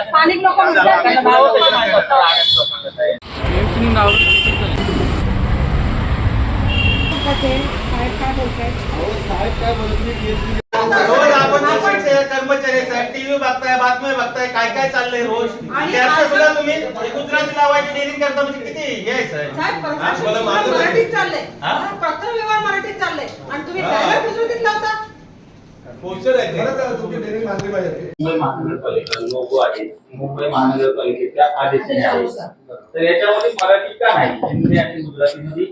स्थानिक लोक? रोज आपण कर्मचारी टीव्ही बघताय बातम्या बघताय काय काय चाललंय रोज त्यात सुद्धा तुम्ही गुजराती लावायची डेअरिंग करता म्हणजे किती हे आहे साहेब साहेब, हा? परमेश्वर मराठीत चाललंय हा? पत्र व्यवहार मराठीत चाललंय आणि तुम्ही हा. डायलॉग गुजरातीत लावता आहे. मुंबई महानगरपालिका लोगो आहे. मुंबई महानगरपालिकेच्या आदेशाने आहे. तर याच्यामध्ये मराठी का नाही? हिंदी आणि गुजरातीमध्ये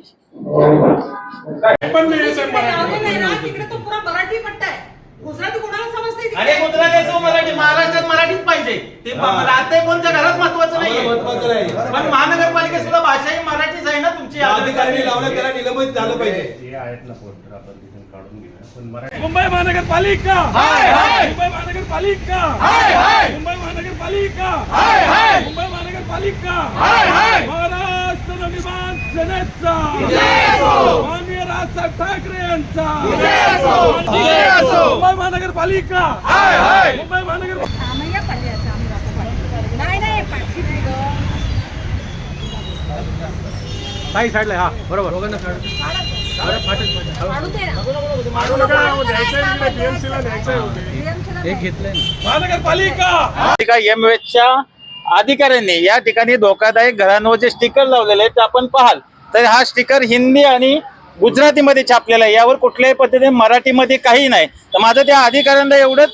तिकडे तिकडे तो पुरा मराठी पट्टा आहे. गुजराती कोणाला समजते आणि गुजराती मराठी महाराष्ट्रात मराठीच पाहिजे. ते राहते कोणत्या घरात महत्वाचं नाही पण महानगरपालिकेत सुद्धा भाषा ही मराठीच आहे ना तुमची अधिकाऱ्यांनी लावलं त्याला निलंबित झालं पाहिजे. जे आहेत ना पोस्टर आपण तिथून काढून घेऊया. पण मराठी मुंबई महानगरपालिका! मुंबई महानगरपालिका! मुंबई महानगरपालिका! मुंबई महानगरपालिका! महाराष्ट्र नवनिर्माण सेनेचा माननीय राजसाहेब ठाकरे यांचा! मुंबई महानगरपालिका! मुंबई महानगर नाही नाही पाठी नाही गं. काही साईडला हा बरोबर. महानगरपालिका एम च्या अधिकाऱ्यांनी या ठिकाणी धोकादायक घरांवर जे स्टिकर लावलेले आहेत ते आपण पाहाल तर हा स्टिकर हिंदी आणि गुजरातीमध्ये छापलेला आहे यावर कुठल्याही पद्धतीने मराठीमध्ये काही नाही तर माझं त्या अधिकाऱ्यांना एवढंच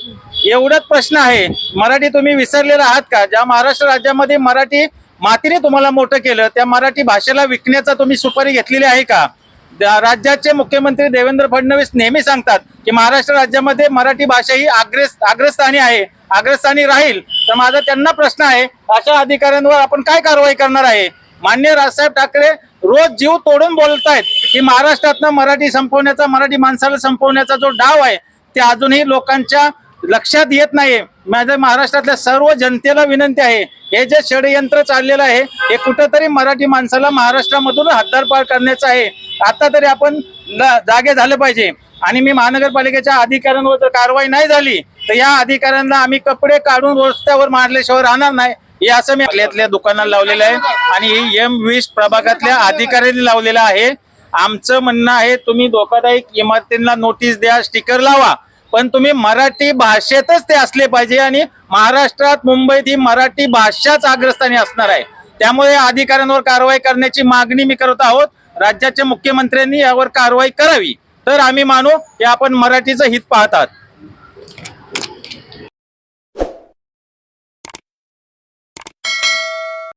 एवढंच प्रश्न आहे मराठी तुम्ही विसरलेला आहात का ज्या महाराष्ट्र राज्यामध्ये मराठी मातीने तुम्हाला मोठं केलं त्या मराठी भाषेला विकण्याचा तुम्ही सुपारी घेतलेली आहे का? राज्याचे मुख्यमंत्री देवेंद्र फडणवीस नेहमी सांगतात की महाराष्ट्र राज्यामध्ये मराठी भाषा ही अग्रेस अग्रस्थानी आहे अग्रस्थानी राहील. तर माझा त्यांना प्रश्न आहे अशा अधिकाऱ्यांवर आपण काय कारवाई करणार आहे? मान्य राजसाहेब ठाकरे रोज जीव तोडून बोलतायत की महाराष्ट्रातनं मराठी संपवण्याचा मराठी माणसाला संपवण्याचा जो डाव आहे ते अजूनही लोकांच्या लक्षात येत नाही माझ्या महाराष्ट्रातल्या सर्व जनतेला विनंती आहे हे जे षडयंत्र चाललेलं आहे हे कुठंतरी मराठी माणसाला महाराष्ट्रामधून हद्दारपार करण्याचं आहे. आता तरी आपण जागे झाले पाहिजे. आणि मी महानगरपालिकेच्या अधिकाऱ्यांवर जर कारवाई नाही झाली तर या अधिकाऱ्यांना आम्ही कपडे काढून रस्त्यावर मारल्याशिवाय राहणार नाही हे असं मी आपल्यातल्या दुकानाला लावलेलं आहे. आणि ही एम वीस प्रभागातल्या अधिकाऱ्यांनी लावलेलं आहे. आमचं म्हणणं आहे तुम्ही धोकादायक इमारतींना नोटीस द्या स्टिकर लावा. पण तुम्ही मराठी भाषेतच ते असले पाहिजे आणि महाराष्ट्रात मुंबईत ही मराठी भाषाच अग्रस्थानी असणार आहे. त्यामुळे या अधिकाऱ्यांवर कारवाई करण्याची मागणी मी करत आहोत. राज्याच्या मुख्यमंत्र्यांनी यावर कारवाई करावी. तर आम्ही मानू की आपण मराठीचं हित पाहतात.